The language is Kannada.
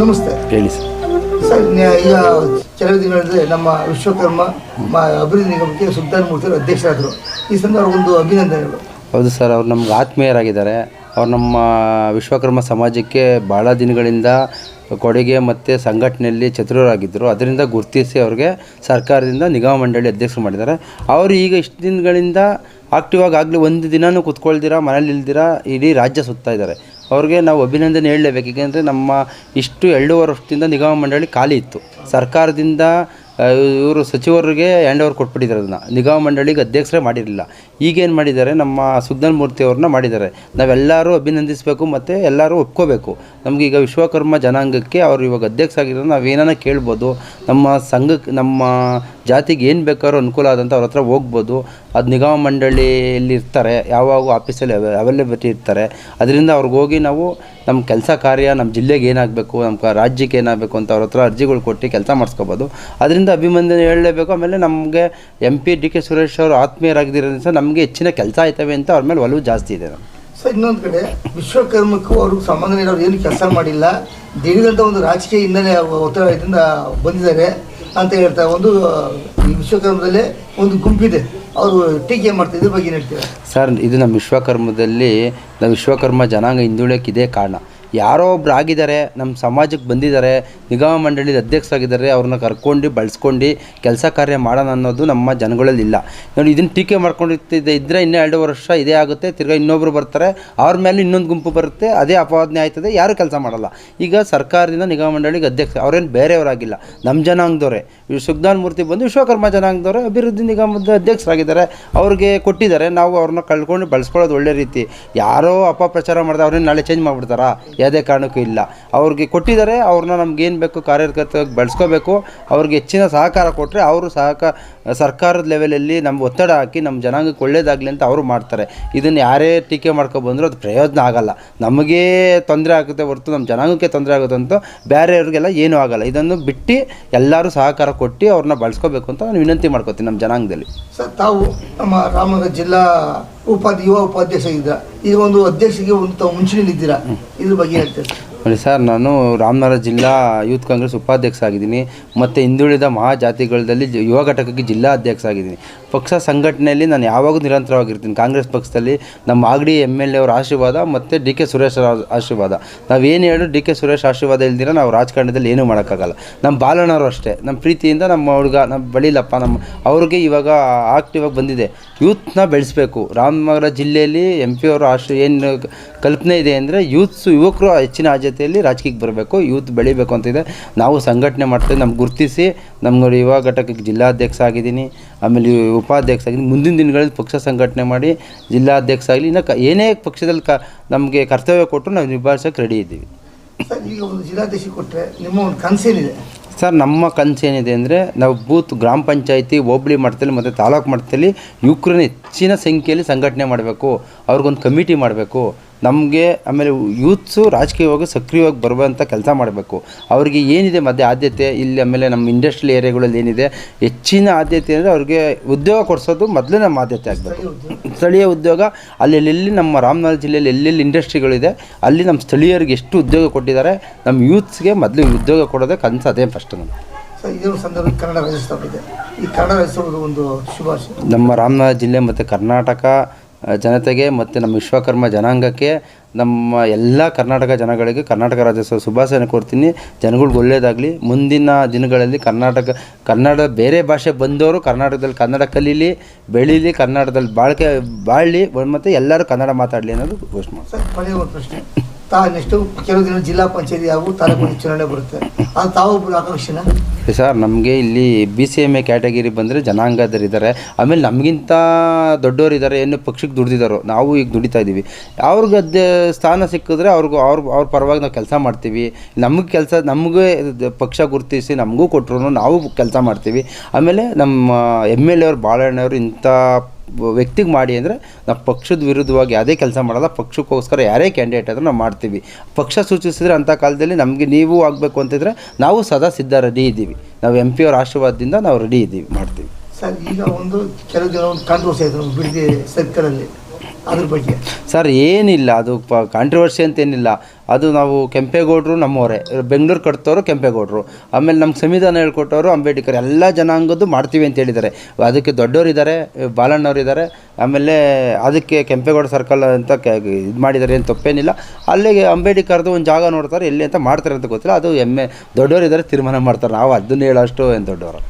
ನಮಸ್ತೆ. ಹೇಳಿ ಸರ್. ಸರ್ ಈಗ ಕೆಲವು ದಿನಗಳಲ್ಲಿ ನಮ್ಮ ವಿಶ್ವಕರ್ಮ ಅಭಿವೃದ್ಧಿ ನಿಗಮಕ್ಕೆ ಸುಲ್ತಾನ್ ಅಧ್ಯಕ್ಷರಾದರು. ಈ ಸಂದರ್ಭ ಅವ್ರಿಗೊಂದು ಅಭಿನಂದನೆಗಳು. ಹೌದು ಸರ್ ಅವ್ರು ನಮ್ಗೆ ಆತ್ಮೀಯರಾಗಿದ್ದಾರೆ. ಅವ್ರು ನಮ್ಮ ವಿಶ್ವಕರ್ಮ ಸಮಾಜಕ್ಕೆ ಭಾಳ ದಿನಗಳಿಂದ ಕೊಡುಗೆ ಮತ್ತು ಸಂಘಟನೆಯಲ್ಲಿ ಚತುರರಾಗಿದ್ದರು. ಅದರಿಂದ ಗುರುತಿಸಿ ಅವ್ರಿಗೆ ಸರ್ಕಾರದಿಂದ ನಿಗಮ ಮಂಡಳಿ ಅಧ್ಯಕ್ಷರು ಮಾಡಿದ್ದಾರೆ. ಅವರು ಈಗ ಇಷ್ಟು ದಿನಗಳಿಂದ ಆಕ್ಟಿವ್ ಆಗಿ ಆಗಲಿ ಒಂದು ದಿನವೂ ಕುತ್ಕೊಳ್ದಿರ ಮನೇಲಿ ಇಲ್ದಿರ ಇಡೀ ರಾಜ್ಯ ಸುತ್ತಾ ಇದ್ದಾರೆ. ಅವ್ರಿಗೆ ನಾವು ಅಭಿನಂದನೆ ಹೇಳಲೇಬೇಕು. ಏಕೆಂದರೆ ನಮ್ಮ ಇಷ್ಟು ಎರಡೂವರೆ ವರ್ಷದಿಂದ ನಿಗಮ ಮಂಡಳಿ ಖಾಲಿ ಇತ್ತು. ಸರ್ಕಾರದಿಂದ ಇವರು ಸಚಿವರಿಗೆ ಹ್ಯಾಂಡ್ ಓವರ್ ಕೊಟ್ಬಿಟ್ಟಿದ್ದಾರೆ ಅದನ್ನು. ನಿಗಮ ಮಂಡಳಿಗೆ ಅಧ್ಯಕ್ಷರೇ ಮಾಡಿರಲಿಲ್ಲ. ಈಗೇನು ಮಾಡಿದ್ದಾರೆ? ನಮ್ಮ ಸುಗ್ನಲ್ ಮೂರ್ತಿ ಅವ್ರನ್ನ ಮಾಡಿದ್ದಾರೆ. ನಾವೆಲ್ಲರೂ ಅಭಿನಂದಿಸಬೇಕು ಮತ್ತು ಎಲ್ಲರೂ ಒಪ್ಕೋಬೇಕು. ನಮಗೀಗ ವಿಶ್ವಕರ್ಮ ಜನಾಂಗಕ್ಕೆ ಅವರು ಇವಾಗ ಅಧ್ಯಕ್ಷ ಆಗಿರೋದು ನಾವು ಏನಾನ ಕೇಳ್ಬೋದು? ನಮ್ಮ ಸಂಘಕ್ಕೆ ನಮ್ಮ ಜಾತಿಗೆ ಏನು ಬೇಕಾದ್ರೂ ಅನುಕೂಲ ಆದಂಥ ಅವ್ರ ಹತ್ರ ಹೋಗ್ಬೋದು. ಅದು ನಿಗಮ ಮಂಡಳಿಯಲ್ಲಿ ಇರ್ತಾರೆ. ಯಾವಾಗ ಆಫೀಸಲ್ಲಿ ಅವೈಲೇಬಿಲಿಟಿ ಇರ್ತಾರೆ. ಅದರಿಂದ ಅವ್ರಿಗೆ ಹೋಗಿ ನಾವು ನಮ್ಮ ಕೆಲಸ ಕಾರ್ಯ ನಮ್ಮ ಜಿಲ್ಲೆಗೆ ಏನಾಗಬೇಕು ನಮ್ಮ ರಾಜ್ಯಕ್ಕೆ ಏನಾಗಬೇಕು ಅಂತ ಅವ್ರ ಹತ್ರ ಅರ್ಜಿಗಳು ಕೊಟ್ಟು ಕೆಲಸ ಮಾಡಿಸ್ಕೋಬೋದು. ಅದರಿಂದ ಅಭಿನಂದನೆ ಹೇಳಲೇಬೇಕು. ಆಮೇಲೆ ನಮಗೆ M P D K Suresh ಅವರು ಆತ್ಮೀಯರಾಗಿದ್ದರಿಂದ ನಮಗೆ ಹೆಚ್ಚಿನ ಕೆಲಸ ಆಯ್ತವೆ ಅಂತ ಅವ್ರ ಮೇಲೆ ಒಲವು ಜಾಸ್ತಿ ಇದೆ ನಮ್ಮ ಸರ್, ಇನ್ನೊಂದು ಕಡೆ ವಿಶ್ವಕರ್ಮಕ್ಕೂ ಅವ್ರಿಗೆ ಸಂಬಂಧ ಇರೋರು ಏನು ಕೆಲಸ ಮಾಡಿಲ್ಲ. ದಿಢೀರಂತ ಒಂದು ರಾಜಕೀಯ ಹಿನ್ನೆಲೆ ಒತ್ತಡದಿಂದ ಬಂದಿದ್ದಾರೆ ಅಂತ ಹೇಳ್ತಾರೆ ಒಂದು ಈ ವಿಶ್ವಕರ್ಮದಲ್ಲೇ ಒಂದು ಗುಂಪಿದೆ. ಅವರು ಟೀಕೆ ಮಾಡ್ತಾರೆ ಇದ್ರ ಬಗ್ಗೆ ಹೇಳ್ತೀರಾ? ಸರ್, ಇದು ನಮ್ಮ ವಿಶ್ವಕರ್ಮದಲ್ಲಿ, ನಮ್ಮ ವಿಶ್ವಕರ್ಮ ಜನಾಂಗ ಹಿಂದುಳಿಯೋಕೆ ಇದೇ ಕಾರಣ. ಯಾರೋ ಒಬ್ರು ಆಗಿದ್ದಾರೆ ನಮ್ಮ ಸಮಾಜಕ್ಕೆ ಬಂದಿದ್ದಾರೆ, ನಿಗಮ ಮಂಡಳಿದ ಅಧ್ಯಕ್ಷರಾಗಿದ್ದಾರೆ, ಅವ್ರನ್ನ ಕರ್ಕೊಂಡು ಬಳಸ್ಕೊಂಡು ಕೆಲಸ ಕಾರ್ಯ ಮಾಡೋಣ ಅನ್ನೋದು ನಮ್ಮ ಜನಗಳಲ್ಲಿ ಇಲ್ಲ. ನೋಡಿ ಇದನ್ನು ಟೀಕೆ ಮಾಡ್ಕೊಂಡಿರ್ತಿದ್ದೆ ಇದ್ದರೆ ಇನ್ನೂ ಎರಡು ವರ್ಷ ಇದೇ ಆಗುತ್ತೆ, ತಿರ್ಗಾ ಇನ್ನೊಬ್ರು ಬರ್ತಾರೆ, ಅವ್ರ ಮೇಲೆ ಇನ್ನೊಂದು ಗುಂಪು ಬರುತ್ತೆ, ಅದೇ ಅಪವಾದನೆ ಆಯ್ತದೆ, ಯಾರು ಕೆಲಸ ಮಾಡಲ್ಲ. ಈಗ ಸರ್ಕಾರದಿಂದ ನಿಗಮ ಮಂಡಳಿಗೆ ಅಧ್ಯಕ್ಷ, ಅವ್ರೇನು ಬೇರೆಯವರಾಗಿಲ್ಲ ನಮ್ಮ ಜನಾಂಗದವರೇ. ಇವ್ ಸುಗ್ನಾನ್ ಮೂರ್ತಿ ಬಂದು ವಿಶ್ವಕರ್ಮ ಜನಾಂಗದವರು, ಅಭಿವೃದ್ಧಿ ನಿಗಮದ ಅಧ್ಯಕ್ಷರಾಗಿದ್ದಾರೆ, ಅವ್ರಿಗೆ ಕೊಟ್ಟಿದ್ದಾರೆ, ನಾವು ಅವ್ರನ್ನ ಕಳ್ಕೊಂಡು ಬಳಸ್ಕೊಳ್ಳೋದು ಒಳ್ಳೆ ರೀತಿ. ಯಾರೋ ಅಪಪ್ರಚಾರ ಮಾಡಿದ್ರೆ ಅವ್ರೇನು ನಾಳೆ ಚೇಂಜ್ ಮಾಡಿಬಿಡ್ತಾರಾ? ಯಾವುದೇ ಕಾರಣಕ್ಕೂ ಇಲ್ಲ. ಅವ್ರಿಗೆ ಕೊಟ್ಟಿದ್ದಾರೆ, ಅವ್ರನ್ನ ನಮ್ಗೇನು ಬೇಕು ಕಾರ್ಯಕರ್ತವಾಗಿ ಬಳಸ್ಕೋಬೇಕು, ಅವ್ರಿಗೆ ಹೆಚ್ಚಿನ ಸಹಕಾರ ಕೊಟ್ಟರೆ ಅವರು ಸಹಕಾರ ಸರ್ಕಾರದ ಲೆವೆಲಲ್ಲಿ ನಮ್ಗೆ ಒತ್ತಡ ಹಾಕಿ ನಮ್ಮ ಜನಾಂಗಕ್ಕೆ ಒಳ್ಳೇದಾಗಲಿ ಅಂತ ಅವರು ಮಾಡ್ತಾರೆ. ಇದನ್ನು ಯಾರೇ ಟೀಕೆ ಮಾಡ್ಕೊಬಂದರೂ ಅದು ಪ್ರಯೋಜನ ಆಗಲ್ಲ. ನಮಗೇ ತೊಂದರೆ ಆಗುತ್ತೆ ಹೊರತು ನಮ್ಮ ಜನಾಂಗಕ್ಕೆ ತೊಂದರೆ ಆಗುತ್ತೆ ಅಂತ ಬೇರೆಯವ್ರಿಗೆಲ್ಲ ಏನೂ ಆಗಲ್ಲ. ಇದನ್ನು ಬಿಟ್ಟು ಎಲ್ಲರೂ ಸಹಕಾರ ಕೊಟ್ಟು ಅವ್ರನ್ನ ಬಳಸ್ಕೋಬೇಕು ಅಂತ ನಾನು ವಿನಂತಿ ಮಾಡ್ಕೋತೀನಿ ನಮ್ಮ ಜನಾಂಗದಲ್ಲಿ. ಸರ್, ತಾವು ನಮ್ಮ ರಾಮನಗರ ಜಿಲ್ಲಾ ಉಪಾಧ್ಯ ಯುವ ಉಪಾಧ್ಯಕ್ಷ ಇದ್ದೀರಾ ಈಗ ಒಂದು ಅಧ್ಯಕ್ಷರಿಗೆ ಒಂದು ಇದ್ದೀರಾ ಇದ್ರ ಬಗ್ಗೆ ಏನು ನೋಡಿ ಸರ್. ನಾನು ರಾಮನಗರ ಜಿಲ್ಲಾ ಯೂತ್ ಕಾಂಗ್ರೆಸ್ ಉಪಾಧ್ಯಕ್ಷ ಆಗಿದ್ದೀನಿ ಮತ್ತು ಹಿಂದುಳಿದ ಮಹಾಜಾತಿಗಳಲ್ಲಿ ಯುವ ಘಟಕಕ್ಕೆ ಜಿಲ್ಲಾ ಅಧ್ಯಕ್ಷ ಆಗಿದ್ದೀನಿ ಪಕ್ಷ ಸಂಘಟನೆಯಲ್ಲಿ ನಾನು ಯಾವಾಗೂ ನಿರಂತರವಾಗಿರ್ತೀನಿ. ಕಾಂಗ್ರೆಸ್ ಪಕ್ಷದಲ್ಲಿ ನಮ್ಮ ಆಗಡಿ ಎಂ ಎಲ್ ಎ ಅವರ ಆಶೀರ್ವಾದ ಮತ್ತು ಡಿ ಕೆ ಸುರೇಶ್ ಆಶೀರ್ವಾದ. ನಾವೇನು ಹೇಳು ಡಿ ಕೆ ಸುರೇಶ್ ಆಶೀರ್ವಾದ ಇಲ್ದಿರ ನಾವು ರಾಜಕಾರಣದಲ್ಲಿ ಏನೂ ಮಾಡೋಕ್ಕಾಗಲ್ಲ. ನಮ್ಮ ಬಾಲಣ್ಣವರು ಅಷ್ಟೇ. ನಮ್ಮ ಪ್ರೀತಿಯಿಂದ ನಮ್ಮ ಹುಡುಗ ನಮ್ಮ ಬಳಿಲಪ್ಪ ನಮ್ಮ ಅವ್ರಿಗೆ ಇವಾಗ ಆಕ್ಟಿವ್ ಆಗಿ ಬಂದಿದೆ. ಯೂತ್ನ ಬೆಳೆಸಬೇಕು. ರಾಮನಗರ ಜಿಲ್ಲೆಯಲ್ಲಿ ಎಂ ಪಿ ಅವರು ಆಶ್ರ ಏನು ಕಲ್ಪನೆ ಇದೆ ಅಂದರೆ ಯೂತ್ಸು ಯುವಕರು ಹೆಚ್ಚಿನ ಆದ್ಯತೆಯಲ್ಲಿ ರಾಜಕೀಯಕ್ಕೆ ಬರಬೇಕು ಯೂತ್ ಬೆಳಿಬೇಕು ಅಂತ ಇದೆ. ನಾವು ಸಂಘಟನೆ ಮಾಡ್ತೀವಿ ನಮ್ಗೆ ಗುರುತಿಸಿ. ನಮ್ಗೆ ಯುವ ಘಟಕಕ್ಕೆ ಜಿಲ್ಲಾಧ್ಯಕ್ಷ ಆಗಿದ್ದೀನಿ ಆಮೇಲೆ ಉಪಾಧ್ಯಕ್ಷ ಆಗಿದ್ದೀನಿ. ಮುಂದಿನ ದಿನಗಳಲ್ಲಿ ಪಕ್ಷ ಸಂಘಟನೆ ಮಾಡಿ ಜಿಲ್ಲಾಧ್ಯಕ್ಷ ಆಗಲಿ ಇನ್ನು ಕ ಏನೇ ಪಕ್ಷದಲ್ಲಿ ಕ ನಮಗೆ ಕರ್ತವ್ಯ ಕೊಟ್ಟರು ನಾವು ನಿಭಾಯಿಸೋಕೆ ರೆಡಿ ಇದ್ದೀವಿ. ಸರ್ ಈಗ ಒಂದು ಜಿಲ್ಲಾಧ್ಯಕ್ಷ ಕೊಟ್ಟರೆ ನಿಮ್ಮ ಒಂದು ಕನಸೇನಿದೆ? ಸರ್ ನಮ್ಮ ಕನಸೇನಿದೆ ಏನಿದೆ ಅಂದರೆ ನಾವು ಬೂತ್ ಗ್ರಾಮ ಪಂಚಾಯತಿ ಹೋಬಳಿ ಮಟ್ಟದಲ್ಲಿ ಮತ್ತು ತಾಲೂಕು ಮಟ್ಟದಲ್ಲಿ ಯುವಕರನ್ನ ಹೆಚ್ಚಿನ ಸಂಖ್ಯೆಯಲ್ಲಿ ಸಂಘಟನೆ ಮಾಡಬೇಕು. ಅವ್ರಿಗೊಂದು ಕಮಿಟಿ ಮಾಡಬೇಕು. ನಮಗೆ ಆಮೇಲೆ ಯೂತ್ಸು ರಾಜಕೀಯವಾಗಿ ಸಕ್ರಿಯವಾಗಿ ಬರುವಂಥ ಕೆಲಸ ಮಾಡಬೇಕು. ಅವ್ರಿಗೆ ಏನಿದೆ ಮಧ್ಯೆ ಆದ್ಯತೆ ಇಲ್ಲಿ ಆಮೇಲೆ ನಮ್ಮ ಇಂಡಸ್ಟ್ರಿಯಲ್ ಏರಿಯಾಗಳಲ್ಲಿ ಏನಿದೆ ಹೆಚ್ಚಿನ ಆದ್ಯತೆ ಅಂದರೆ ಅವ್ರಿಗೆ ಉದ್ಯೋಗ ಕೊಡಿಸೋದು ಮೊದಲೇ ನಮ್ಮ ಆದ್ಯತೆ ಆಗಬೇಕು. ಸ್ಥಳೀಯ ಉದ್ಯೋಗ ಅಲ್ಲೆಲ್ಲೆಲ್ಲಿ ನಮ್ಮ ರಾಮನಗರ ಜಿಲ್ಲೆಯಲ್ಲಿ ಎಲ್ಲೆಲ್ಲಿ ಇಂಡಸ್ಟ್ರಿಗಳಿದೆ ಅಲ್ಲಿ ನಮ್ಮ ಸ್ಥಳೀಯರಿಗೆ ಎಷ್ಟು ಉದ್ಯೋಗ ಕೊಟ್ಟಿದ್ದಾರೆ ನಮ್ಮ ಯೂತ್ಸ್ಗೆ ಮೊದಲು ಉದ್ಯೋಗ ಕೊಡೋದಕ್ಕೆ ಕನಸು ಅದೇ ಫಸ್ಟ್ ನಮ್ಮ ಕನ್ನಡ ಈ ಕನ್ನಡ ಒಂದು ಶುಭಾಶಯ. ನಮ್ಮ ರಾಮನಗರ ಜಿಲ್ಲೆ ಮತ್ತು ಕರ್ನಾಟಕ ಜನತೆಗೆ ಮತ್ತು ನಮ್ಮ ವಿಶ್ವಕರ್ಮ ಜನಾಂಗಕ್ಕೆ ನಮ್ಮ ಎಲ್ಲ ಕರ್ನಾಟಕ ಜನಗಳಿಗೆ, ಕರ್ನಾಟಕ ರಾಜ್ಯೋತ್ಸವ ಶುಭಾಶಯನ ಕೊಡ್ತೀನಿ ಜನಗಳಿಗೆ ಒಳ್ಳೆಯದಾಗಲಿ ಮುಂದಿನ ದಿನಗಳಲ್ಲಿ ಕರ್ನಾಟಕ, ಕನ್ನಡ ಬೇರೆ ಭಾಷೆ ಬಂದವರು ಕರ್ನಾಟಕದಲ್ಲಿ ಕನ್ನಡ ಕಲೀಲಿ, ಬೆಳೀಲಿ ಕನ್ನಡದಲ್ಲಿ ಬಾಳ್ಕೆ, ಬಾಳಲಿ, ಮತ್ತು ಎಲ್ಲರೂ ಕನ್ನಡ ಮಾತಾಡಲಿ ಅನ್ನೋದು ಘೋಷಣೆ ಮಾಡಿ ತಾ ನೆಕ್ಸ್ಟು ಕೆಲವು ದಿನ ಜಿಲ್ಲಾ ಪಂಚಾಯತಿ ಹಾಗೂ ತಾಲೂಕು ಚುನಾವಣೆ ಬರುತ್ತೆ. ಅದು ತಾವು ಸರ್, ನಮಗೆ ಇಲ್ಲಿ B C M A category ಬಂದರೆ ಜನಾಂಗದರಿದ್ದಾರೆ ಆಮೇಲೆ ನಮಗಿಂತ ದೊಡ್ಡವರಿದ್ದಾರೆ ಏನು ಪಕ್ಷಕ್ಕೆ ದುಡ್ದಿದ್ದಾರೋ ನಾವು ಈಗ ದುಡಿತಾ ಇದ್ದೀವಿ ಅವ್ರಿಗೆ ಅದೇ ಸ್ಥಾನ ಸಿಕ್ಕಿದ್ರೆ ಅವ್ರಿಗೂ, ಅವ್ರ ಅವ್ರ ಪರವಾಗಿ ನಾವು ಕೆಲಸ ಮಾಡ್ತೀವಿ. ನಮಗೆ ಕೆಲಸ, ನಮಗೆ ಪಕ್ಷ ಗುರುತಿಸಿ ನಮಗೂ ಕೊಟ್ಟರು ನಾವು ಕೆಲಸ ಮಾಡ್ತೀವಿ. ಆಮೇಲೆ ನಮ್ಮ ಎಂ ಎಲ್ ಎ ಅವ್ರು, ಬಾಳೆಹಣ್ಣವರು ಇಂಥ ವ್ಯಕ್ತಿಗೆ ಮಾಡಿ ಅಂದರೆ ನಾವು ಪಕ್ಷದ ವಿರುದ್ಧವಾಗಿ ಯಾವುದೇ ಕೆಲಸ ಮಾಡಲ್ಲ, ಪಕ್ಷಕ್ಕೋಸ್ಕರ ಯಾರೇ ಕ್ಯಾಂಡಿಡೇಟ್ ಆದರೂ ನಾವು ಮಾಡ್ತೀವಿ. ಪಕ್ಷ ಸೂಚಿಸಿದ್ರೆ ಅಂಥ ಕಾಲದಲ್ಲಿ ನಮಗೆ ನೀವು ಆಗಬೇಕು ಅಂತಿದ್ರೆ ನಾವು ಸದಾ ಸಿದ್ಧ ರೆಡಿ ಇದ್ದೀವಿ. ನಾವು ಎಂ ಪಿ ಅವ್ರ ಆಶೀರ್ವಾದದಿಂದ ನಾವು ರೆಡಿ ಇದ್ದೀವಿ, ಮಾಡ್ತೀವಿ. ಸರ್, ಈಗ ಒಂದು ಕೆಲವು ಜನ ಒಂದು ಕಾಂಟ್ರವರ್ಸಿ ಆಯಿತು ಬಿಡದಿ ಸರ್ಕಲಲ್ಲಿ ಅದ್ರ ಬಗ್ಗೆ. ಸರ್ ಏನಿಲ್ಲ ಅದು ಪ ಕಾಂಟ್ರವರ್ಸಿ ಅಂತ ಏನಿಲ್ಲ ಅದು ನಾವು ಕೆಂಪೇಗೌಡರು ನಮ್ಮವರೇ. ಬೆಂಗಳೂರು ಕಟ್ತವರು ಕೆಂಪೇಗೌಡರು. ಆಮೇಲೆ ನಮ್ಮ ಸಂವಿಧಾನ ಹೇಳ್ಕೊಟ್ಟವರು ಅಂಬೇಡ್ಕರ್. ಎಲ್ಲ ಜನಾಂಗದ್ದು ಮಾಡ್ತೀವಿ ಅಂತ ಹೇಳಿದ್ದಾರೆ. ಅದಕ್ಕೆ ದೊಡ್ಡವರು ಇದ್ದಾರೆ ಬಾಲಣ್ಣವ್ರು ಇದ್ದಾರೆ. ಆಮೇಲೆ ಅದಕ್ಕೆ ಕೆಂಪೇಗೌಡ ಸರ್ಕಲ್ ಅಂತ ಇದು ಮಾಡಿದ್ದಾರೆ. ಏನು ತಪ್ಪೇನಿಲ್ಲ. ಅಲ್ಲಿಗೆ ಅಂಬೇಡ್ಕರ್ದು ಒಂದು ಜಾಗ ನೋಡ್ತಾರೆ ಎಲ್ಲಿ ಅಂತ ಮಾಡ್ತಾರೆ ಅಂತ ಗೊತ್ತಿಲ್ಲ. ಅದು ಎಮ್ಮೆ ದೊಡ್ಡವರು ಇದ್ದಾರೆ ತೀರ್ಮಾನ ಮಾಡ್ತಾರೆ. ನಾವು ಅದನ್ನು ಹೇಳೋಷ್ಟು ಏನು ದೊಡ್ಡವರು.